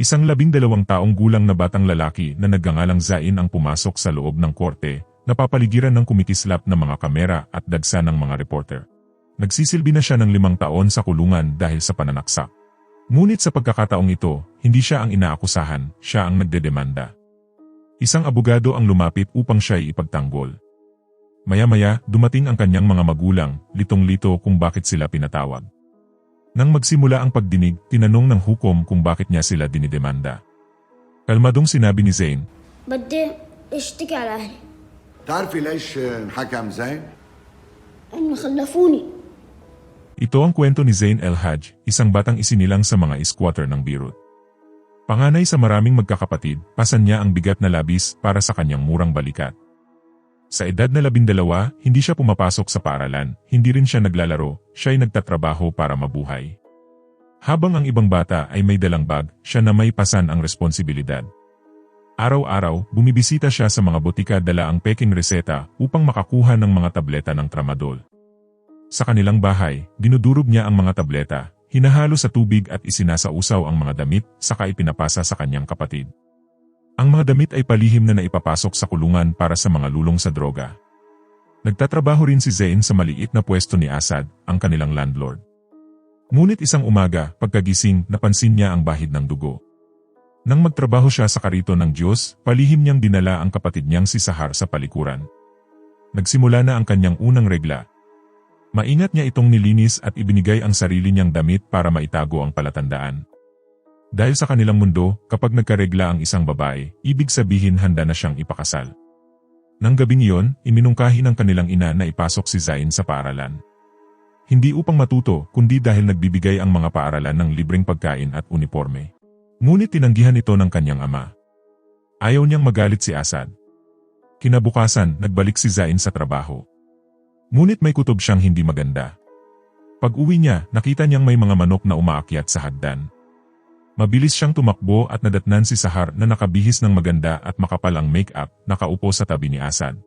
Isang labindalawang taong gulang na batang lalaki na nagngangalang Zain ang pumasok sa loob ng korte, napapaligiran ng kumikislap na mga kamera at dagsa ng mga reporter. Nagsisilbi na siya ng limang taon sa kulungan dahil sa pananaksak. Ngunit sa pagkakataong ito, hindi siya ang inaakusahan, siya ang nagdedemanda. Isang abogado ang lumapit upang siya ipagtanggol. Maya-maya, dumating ang kanyang mga magulang, litong-lito kung bakit sila pinatawag. Nang magsimula ang pagdinig, tinanong ng hukom kung bakit niya sila dinidemanda. Kalmadong sinabi ni Zain, بدي اشتكي على اهلي تعرفي ليش انحكم زين؟ انه خلفوني ito ang kwento ni Zain El Haj, isang batang isinilang sa mga squatter ng Beirut. Panganay sa maraming magkakapatid, pasan niya ang bigat na labis para sa kanyang murang balikat. Sa edad na labindalawa, hindi siya pumapasok sa paaralan, hindi rin siya naglalaro, siya ay nagtatrabaho para mabuhay. Habang ang ibang bata ay may dalang bag, siya na may pasan ang responsibilidad. Araw-araw, bumibisita siya sa mga botika dala ang peking reseta upang makakuha ng mga tableta ng tramadol. Sa kanilang bahay, dinudurog niya ang mga tableta, hinahalo sa tubig at isinasausaw ang mga damit, saka ipinapasa sa kanyang kapatid. Ang mga damit ay palihim na naipapasok sa kulungan para sa mga lulong sa droga. Nagtatrabaho rin si Zain sa maliit na pwesto ni Asad, ang kanilang landlord. Ngunit isang umaga, pagkagising, napansin niya ang bahid ng dugo. Nang magtrabaho siya sa karito ng Diyos, palihim niyang dinala ang kapatid niyang si Sahar sa palikuran. Nagsimula na ang kanyang unang regla, Maingat niya itong nilinis at ibinigay ang sarili niyang damit para maitago ang palatandaan. Dahil sa kanilang mundo, kapag nagkaregla ang isang babae, ibig sabihin handa na siyang ipakasal. Nang gabing iyon, iminungkahi ng kanilang ina na ipasok si Zain sa paaralan. Hindi upang matuto, kundi dahil nagbibigay ang mga paaralan ng libreng pagkain at uniforme. Ngunit tinanggihan ito ng kanyang ama. Ayaw niyang magalit si Asad. Kinabukasan, nagbalik si Zain sa trabaho. Ngunit may kutob siyang hindi maganda. Pag uwi niya, nakita niyang may mga manok na umaakyat sa hagdan. Mabilis siyang tumakbo at nadatnan si Sahar na nakabihis ng maganda at makapal ang make-up, nakaupo sa tabi ni Asad.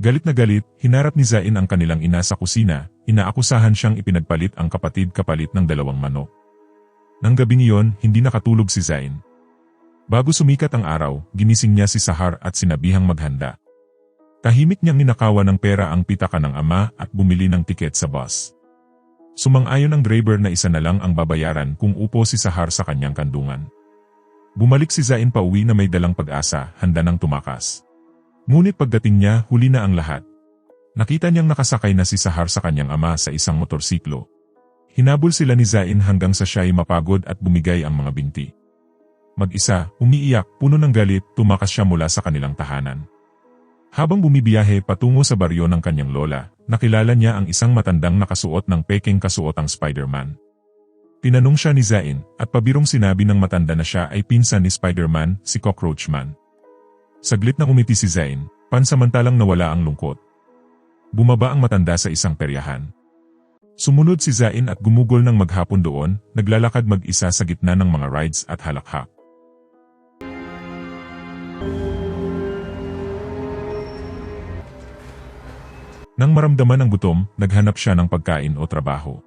Galit na galit, hinarap ni Zain ang kanilang ina sa kusina, inaakusahan siyang ipinagpalit ang kapatid kapalit ng dalawang manok. Nang gabing iyon, hindi nakatulog si Zain. Bago sumikat ang araw, ginising niya si Sahar at sinabihang maghanda. Tahimik niyang ninakawan ng pera ang pitaka ng ama at bumili ng tiket sa bus. Sumang-ayon ang driver na isa na lang ang babayaran kung upo si Sahar sa kanyang kandungan. Bumalik si Zain pa uwi na may dalang pag-asa, handa ng tumakas. Ngunit pagdating niya, huli na ang lahat. Nakita niyang nakasakay na si Sahar sa kanyang ama sa isang motorsiklo. Hinabol sila ni Zain hanggang sa siya'y mapagod at bumigay ang mga binti. Mag-isa, umiiyak, puno ng galit, tumakas siya mula sa kanilang tahanan. Habang bumibiyahe patungo sa baryo ng kanyang lola, nakilala niya ang isang matandang nakasuot ng peking kasuotang Spider-Man. Tinanong siya ni Zain, at pabirong sinabi ng matanda na siya ay pinsan ni Spider-Man, si Cockroach Man. Saglit na umiti si Zain, pansamantalang nawala ang lungkot. Bumaba ang matanda sa isang peryahan. Sumunod si Zain at gumugol ng maghapon doon, naglalakad mag-isa sa gitna ng mga rides at halakhak. Nang maramdaman ang gutom, naghanap siya ng pagkain o trabaho.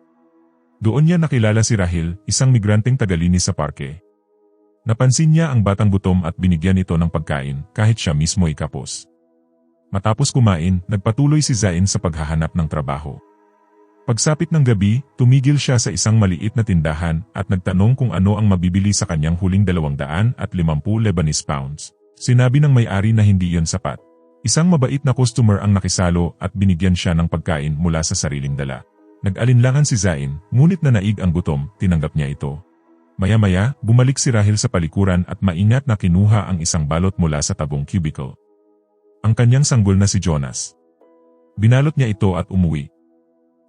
Doon niya nakilala si Rahil, isang migranteng tagalinis sa parke. Napansin niya ang batang gutom at binigyan ito ng pagkain kahit siya mismo ay kapos. Matapos kumain, nagpatuloy si Zain sa paghahanap ng trabaho. Pagsapit ng gabi, tumigil siya sa isang maliit na tindahan at nagtanong kung ano ang mabibili sa kanyang huling 250 Lebanese pounds. Sinabi ng may-ari na hindi yon sapat. Isang mabait na customer ang nakisalo at binigyan siya ng pagkain mula sa sariling dala. Nag-alinlangan si Zain, ngunit na naig ang gutom, tinanggap niya ito. Maya-maya, bumalik si Rahil sa palikuran at maingat na kinuha ang isang balot mula sa tabong cubicle. Ang kanyang sanggol na si Jonas. Binalot niya ito at umuwi.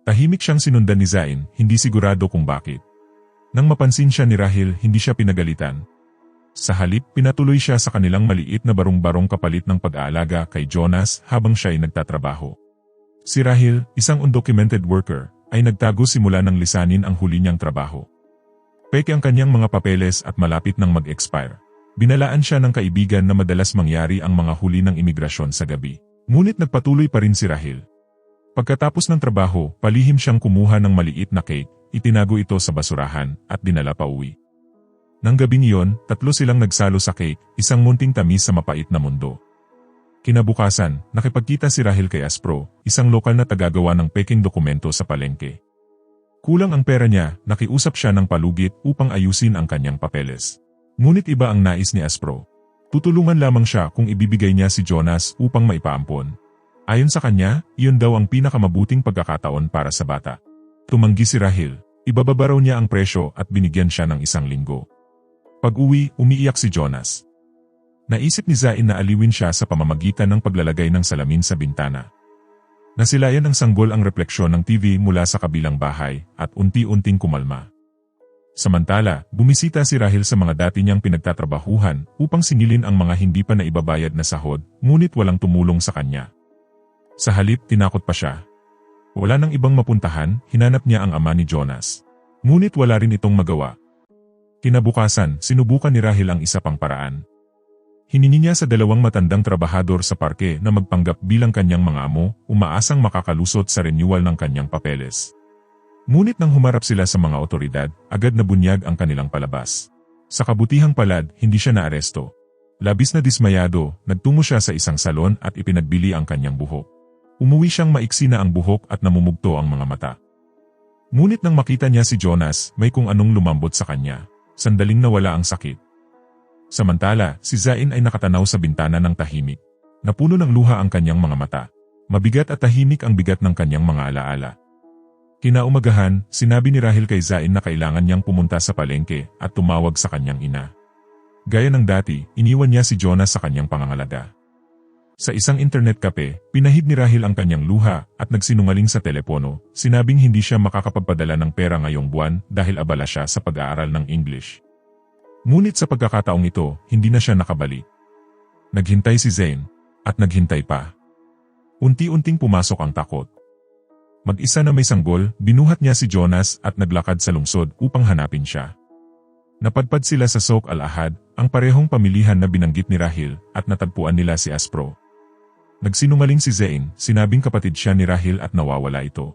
Tahimik siyang sinundan ni Zain, hindi sigurado kung bakit. Nang mapansin siya ni Rahil, hindi siya pinagalitan, sa halip, pinatuloy siya sa kanilang maliit na barong-barong kapalit ng pag-aalaga kay Jonas habang siya ay nagtatrabaho. Si Rahil, isang undocumented worker, ay nagtago simula ng lisanin ang huli niyang trabaho. Peke ang kanyang mga papeles at malapit nang mag-expire. Binalaan siya ng kaibigan na madalas mangyari ang mga huli ng imigrasyon sa gabi. Ngunit nagpatuloy pa rin si Rahil. Pagkatapos ng trabaho, palihim siyang kumuha ng maliit na cake, itinago ito sa basurahan, at dinala pa uwi. Nang gabing iyon, tatlo silang nagsalo sa cake, isang munting tamis sa mapait na mundo. Kinabukasan, nakipagkita si Rahil kay Aspro, isang lokal na tagagawa ng peking dokumento sa palengke. Kulang ang pera niya, nakiusap siya ng palugit upang ayusin ang kanyang papeles. Ngunit iba ang nais ni Aspro. Tutulungan lamang siya kung ibibigay niya si Jonas upang maipaampon. Ayon sa kanya, iyon daw ang pinakamabuting pagkakataon para sa bata. Tumanggi si Rahil, ibababa raw niya ang presyo at binigyan siya ng isang linggo. Pag-uwi, umiiyak si Jonas. Naisip ni Zain na aliwin siya sa pamamagitan ng paglalagay ng salamin sa bintana. Nasilayan ng sanggol ang refleksyon ng TV mula sa kabilang bahay at unti-unting kumalma. Samantala, bumisita si Rahil sa mga dati niyang pinagtatrabahuhan upang singilin ang mga hindi pa naibabayad na sahod, ngunit walang tumulong sa kanya. Sa halip, tinakot pa siya. Wala nang ibang mapuntahan, hinanap niya ang ama ni Jonas. Ngunit wala rin itong magawa. Kinabukasan, sinubukan ni Rahil ang isa pang paraan. Hinini niya sa dalawang matandang trabahador sa parke na magpanggap bilang kanyang mga amo, umaasang makakalusot sa renewal ng kanyang papeles. Ngunit nang humarap sila sa mga otoridad, agad na bunyag ang kanilang palabas. Sa kabutihang palad, hindi siya naaresto. Labis na dismayado, nagtungo siya sa isang salon at ipinagbili ang kanyang buhok. Umuwi siyang maiksi na ang buhok at namumugto ang mga mata. Ngunit nang makita niya si Jonas, may kung anong lumambot sa kanya. Sandaling nawala ang sakit. Samantala, si Zain ay nakatanaw sa bintana ng tahimik. Napuno ng luha ang kanyang mga mata. Mabigat at tahimik ang bigat ng kanyang mga alaala. Kinaumagahan, sinabi ni Rahil kay Zain na kailangan niyang pumunta sa palengke at tumawag sa kanyang ina. Gaya ng dati, iniwan niya si Jonas sa kanyang pangangalaga. Sa isang internet cafe, pinahid ni Rahil ang kanyang luha at nagsinungaling sa telepono, sinabing hindi siya makakapagpadala ng pera ngayong buwan dahil abala siya sa pag-aaral ng English. Ngunit sa pagkakataong ito, hindi na siya nakabalik. Naghintay si Zane, at naghintay pa. Unti-unting pumasok ang takot. Mag-isa na may sanggol, binuhat niya si Jonas at naglakad sa lungsod upang hanapin siya. Napadpad sila sa Sok al-Ahad, ang parehong pamilihan na binanggit ni Rahil, at natagpuan nila si Aspro. Nagsinungaling si Zain, sinabing kapatid siya ni Rahil at nawawala ito.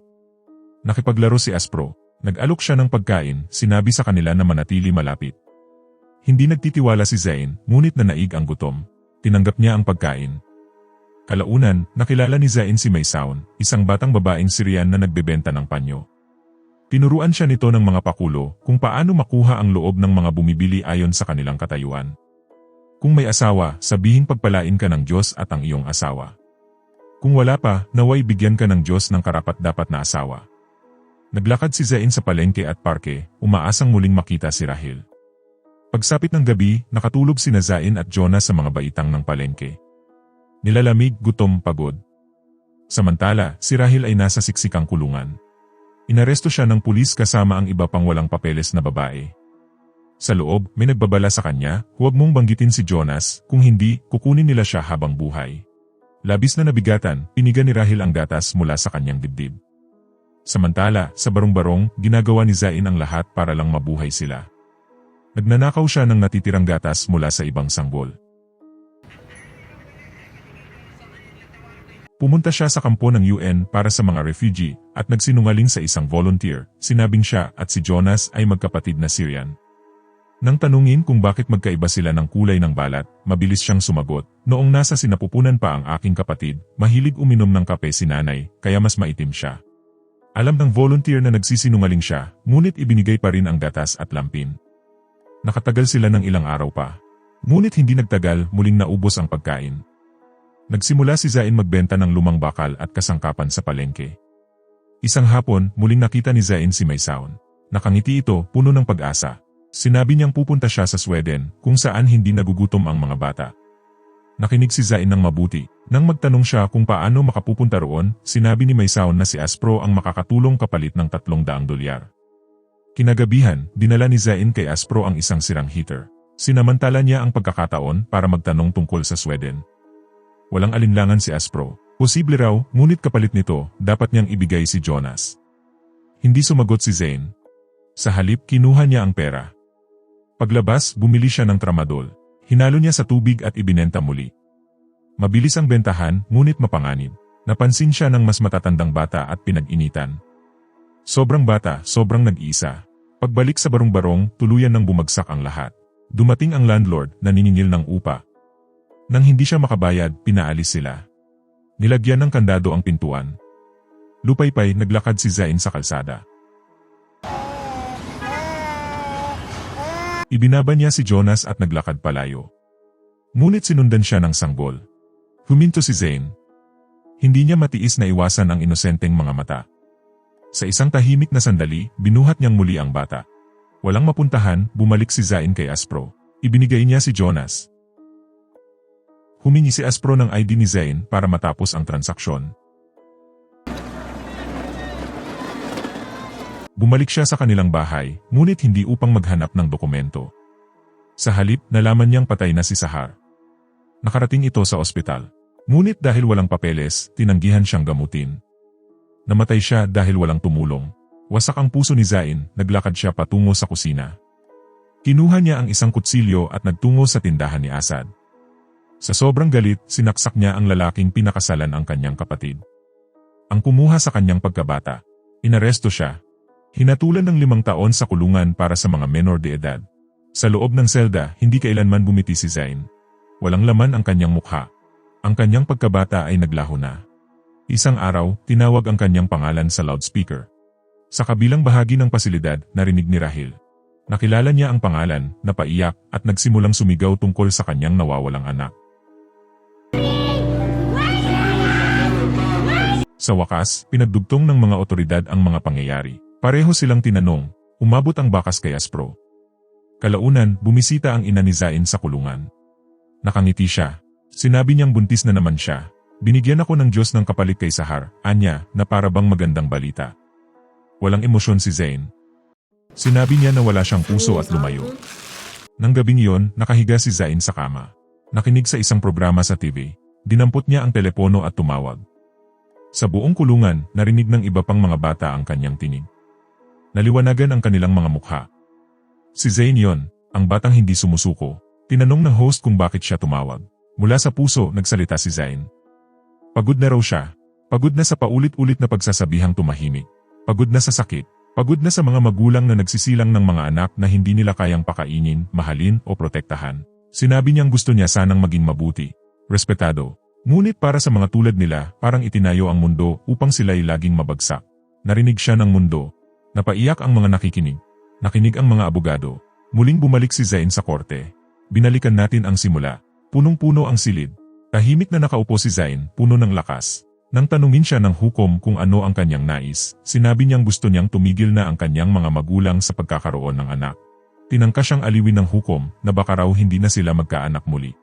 Nakipaglaro si Aspro, nag-alok siya ng pagkain, sinabi sa kanila na manatili malapit. Hindi nagtitiwala si Zain, ngunit nanaig ang gutom. Tinanggap niya ang pagkain. Kalaunan, nakilala ni Zain si Maysaun, isang batang babaeng Syrian na nagbebenta ng panyo. Tinuruan siya nito ng mga pakulo kung paano makuha ang loob ng mga bumibili ayon sa kanilang katayuan. Kung may asawa, sabihing pagpalain ka ng Diyos at ang iyong asawa. Kung wala pa, naway bigyan ka ng Diyos ng karapat-dapat na asawa. Naglakad si Zain sa palengke at parke, umaasang muling makita si Rahil. Pagsapit ng gabi, nakatulog si Zain at Jonah sa mga baitang ng palengke. Nilalamig, gutom, pagod. Samantala, si Rahil ay nasa siksikang kulungan. Inaresto siya ng pulis kasama ang iba pang walang papeles na babae. Sa loob, may nagbabala sa kanya, huwag mong banggitin si Jonas, kung hindi, kukunin nila siya habang buhay. Labis na nabigatan, piniga ni Rahil ang gatas mula sa kanyang dibdib. Samantala, sa barong-barong, ginagawa ni Zain ang lahat para lang mabuhay sila. Nagnanakaw siya ng natitirang gatas mula sa ibang sanggol. Pumunta siya sa kampo ng UN para sa mga refugee at nagsinungaling sa isang volunteer, sinabing siya at si Jonas ay magkapatid na Syrian. Nang tanungin kung bakit magkaiba sila ng kulay ng balat, mabilis siyang sumagot, noong nasa sinapupunan pa ang aking kapatid, mahilig uminom ng kape si nanay, kaya mas maitim siya. Alam ng volunteer na nagsisinungaling siya, ngunit ibinigay pa rin ang gatas at lampin. Nakatagal sila ng ilang araw pa. Ngunit hindi nagtagal, muling naubos ang pagkain. Nagsimula si Zain magbenta ng lumang bakal at kasangkapan sa palengke. Isang hapon, muling nakita ni Zain si Maysaon. Nakangiti ito, puno ng pag-asa. Sinabi niyang pupunta siya sa Sweden, kung saan hindi nagugutom ang mga bata. Nakinig si Zain ng mabuti. Nang magtanong siya kung paano makapupunta roon, sinabi ni Maysaon na si Aspro ang makakatulong kapalit ng tatlong daang dolyar. Kinagabihan, dinala ni Zain kay Aspro ang isang sirang heater. Sinamantala niya ang pagkakataon para magtanong tungkol sa Sweden. Walang alinlangan si Aspro. Posible raw, ngunit kapalit nito, dapat niyang ibigay si Jonas. Hindi sumagot si Zain. Sa halip, kinuha niya ang pera. Paglabas, bumili siya ng tramadol. Hinalo niya sa tubig at ibinenta muli. Mabilis ang bentahan, ngunit mapanganib. Napansin siya ng mas matatandang bata at pinag-initan. Sobrang bata, sobrang nag-iisa. Pagbalik sa barong-barong, tuluyan ng bumagsak ang lahat. Dumating ang landlord na niningil ng upa. Nang hindi siya makabayad, pinaalis sila. Nilagyan ng kandado ang pintuan. Lupaypay naglakad si Zain sa kalsada. Ibinaba niya si Jonas at naglakad palayo. Ngunit sinundan siya ng sanggol. Huminto si Zain. Hindi niya matiis na iwasan ang inosenteng mga mata. Sa isang tahimik na sandali, binuhat niyang muli ang bata. Walang mapuntahan, bumalik si Zain kay Aspro. Ibinigay niya si Jonas. Humingi si Aspro ng ID ni Zain para matapos ang transaksyon. Bumalik siya sa kanilang bahay, ngunit hindi upang maghanap ng dokumento. Sa halip, nalaman niyang patay na si Sahar. Nakarating ito sa ospital. Ngunit dahil walang papeles, tinanggihan siyang gamutin. Namatay siya dahil walang tumulong. Wasak ang puso ni Zain, naglakad siya patungo sa kusina. Kinuha niya ang isang kutsilyo at nagtungo sa tindahan ni Asad. Sa sobrang galit, sinaksak niya ang lalaking pinakasalan ang kanyang kapatid. Ang kumuha sa kanyang pagkabata. Inaresto siya. Hinatulan ng limang taon sa kulungan para sa mga menor de edad. Sa loob ng selda, hindi kailanman bumiti si Zain. Walang laman ang kanyang mukha. Ang kanyang pagkabata ay naglaho na. Isang araw, tinawag ang kanyang pangalan sa loudspeaker. Sa kabilang bahagi ng pasilidad, narinig ni Rahil. Nakilala niya ang pangalan, napaiyak, at nagsimulang sumigaw tungkol sa kanyang nawawalang anak. Sa wakas, pinagdugtong ng mga otoridad ang mga pangyayari. Pareho silang tinanong, umabot ang bakas kay Aspro. Kalaunan, bumisita ang ina ni Zain sa kulungan. Nakangiti siya. Sinabi niyang buntis na naman siya. Binigyan ako ng Diyos ng kapalit kay Sahar, anya, na para bang magandang balita. Walang emosyon si Zain. Sinabi niya na wala siyang puso at lumayo. Nang gabing iyon, nakahiga si Zain sa kama. Nakinig sa isang programa sa TV. Dinampot niya ang telepono at tumawag. Sa buong kulungan, narinig ng iba pang mga bata ang kanyang tinig. Naliwanagan ang kanilang mga mukha. Si Zayn yon, ang batang hindi sumusuko. Tinanong ng host kung bakit siya tumawag. Mula sa puso, nagsalita si Zayn. Pagod na raw siya. Pagod na sa paulit-ulit na pagsasabihang tumahimik. Pagod na sa sakit. Pagod na sa mga magulang na nagsisilang ng mga anak na hindi nila kayang pakainin, mahalin o protektahan. Sinabi niyang gusto niya sanang maging mabuti, respetado. Ngunit para sa mga tulad nila, parang itinayo ang mundo upang sila'y laging mabagsak. Narinig siya ng mundo. Napaiyak ang mga nakikinig. Nakinig ang mga abogado. Muling bumalik si Zain sa korte. Binalikan natin ang simula. Punong-puno ang silid. Tahimik na nakaupo si Zain, puno ng lakas. Nang tanungin siya ng hukom kung ano ang kanyang nais, sinabi niyang gusto niyang tumigil na ang kanyang mga magulang sa pagkakaroon ng anak. Tinangka siyang aliwin ng hukom na baka raw hindi na sila magkaanak muli.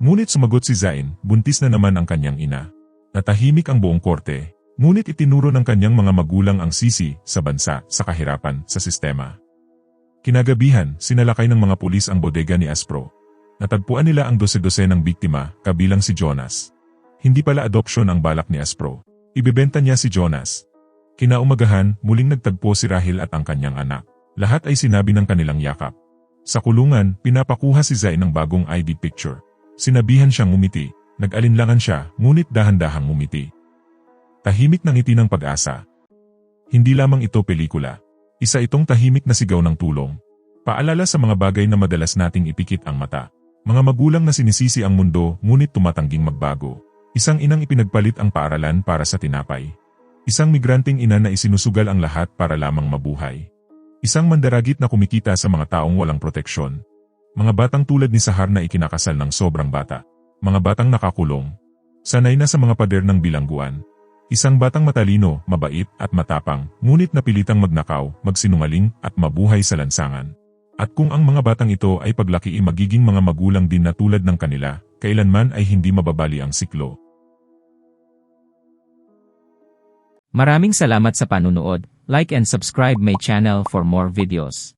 Ngunit sumagot si Zain, buntis na naman ang kanyang ina. Natahimik ang buong korte, ngunit itinuro ng kanyang mga magulang ang sisi sa bansa sa kahirapan sa sistema. Kinagabihan, sinalakay ng mga pulis ang bodega ni Aspro. Natagpuan nila ang dose-dose ng biktima, kabilang si Jonas. Hindi pala adopsyon ang balak ni Aspro. Ibebenta niya si Jonas. Kinaumagahan, muling nagtagpo si Rahil at ang kanyang anak. Lahat ay sinabi ng kanilang yakap. Sa kulungan, pinapakuha si Zay ng bagong ID picture. Sinabihan siyang umiti. Nag-alinlangan siya, ngunit dahan-dahang umiti. Tahimik ng ngiti ng pag-asa. Hindi lamang ito pelikula. Isa itong tahimik na sigaw ng tulong. Paalala sa mga bagay na madalas nating ipikit ang mata. Mga magulang na sinisisi ang mundo ngunit tumatangging magbago. Isang inang ipinagpalit ang paaralan para sa tinapay. Isang migranting ina na isinusugal ang lahat para lamang mabuhay. Isang mandaragit na kumikita sa mga taong walang proteksyon. Mga batang tulad ni Sahar na ikinakasal ng sobrang bata. Mga batang nakakulong. Sanay na sa mga pader ng bilangguan. Isang batang matalino, mabait at matapang, ngunit napilitang magnakaw, magsinungaling at mabuhay sa lansangan. At kung ang mga batang ito ay paglaki magiging mga magulang din na tulad ng kanila, kailanman ay hindi mababali ang siklo. Maraming salamat sa panunood. Like and subscribe my channel for more videos.